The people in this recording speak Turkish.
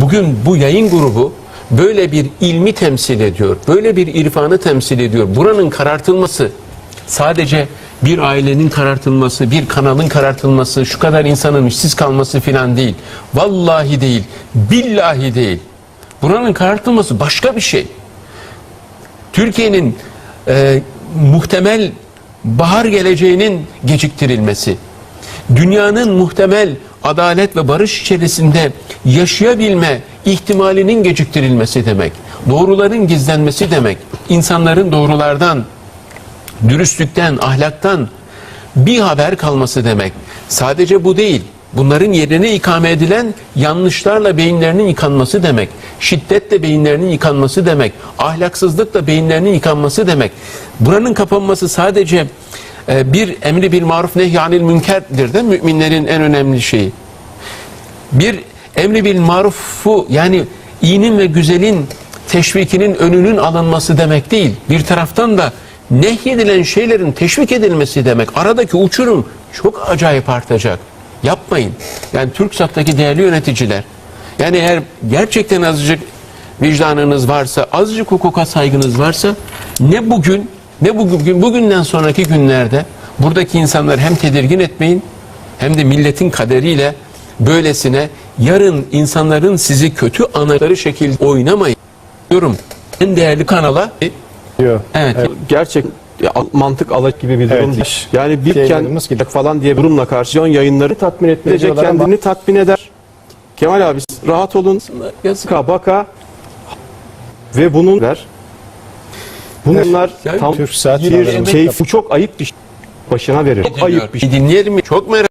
Bugün bu yayın grubu böyle bir ilmi temsil ediyor. Böyle bir irfanı temsil ediyor. Buranın karartılması sadece bir ailenin karartılması, bir kanalın karartılması, şu kadar insanın işsiz kalması filan değil. Vallahi değil, billahi değil. Buranın karartılması başka bir şey. Türkiye'nin e, muhtemel bahar geleceğinin geciktirilmesi, dünyanın muhtemel adalet ve barış içerisinde yaşayabilme ihtimalinin geciktirilmesi demek. Doğruların gizlenmesi demek. İnsanların doğrulardan, dürüstlükten, ahlaktan bir haber kalması demek. Sadece bu değil. Bunların yerine ikame edilen yanlışlarla beyinlerinin yıkanması demek. Şiddetle beyinlerinin yıkanması demek. Ahlaksızlıkla beyinlerinin yıkanması demek. Buranın kapanması sadece e, bir emri bir maruf nehyanil münkerdir de müminlerin en önemli şeyi. Bir emri bil marufu yani iyinin ve güzelin teşvikinin önünün alınması demek değil. Bir taraftan da nehyedilen şeylerin teşvik edilmesi demek. Aradaki uçurum çok acayip artacak. Yapmayın. Yani TürkSat'taki değerli yöneticiler. Yani eğer gerçekten azıcık vicdanınız varsa, azıcık hukuka saygınız varsa ne bugün ne bugün bugünden sonraki günlerde buradaki insanlar hem tedirgin etmeyin hem de milletin kaderiyle böylesine yarın insanların sizi kötü anaları şekilde oynamayın diyorum. En değerli kanala diyor. evet, gerçek ya, mantık alak gibi bir durum Evet. değil. Yani bir Yayınlarımız kend gibi. falan diye bir durumla karşı yayınları tatmin etmeyecek kendini tatmin eder. Kemal abi rahat olun. yazık. Baka ve bunun ver. Bunlar Yani tam Türk Saat bir şey bu çok ayıp bir şey. Başına verir. Çok ayıp bir şey. Dinleyelim mi? Çok merak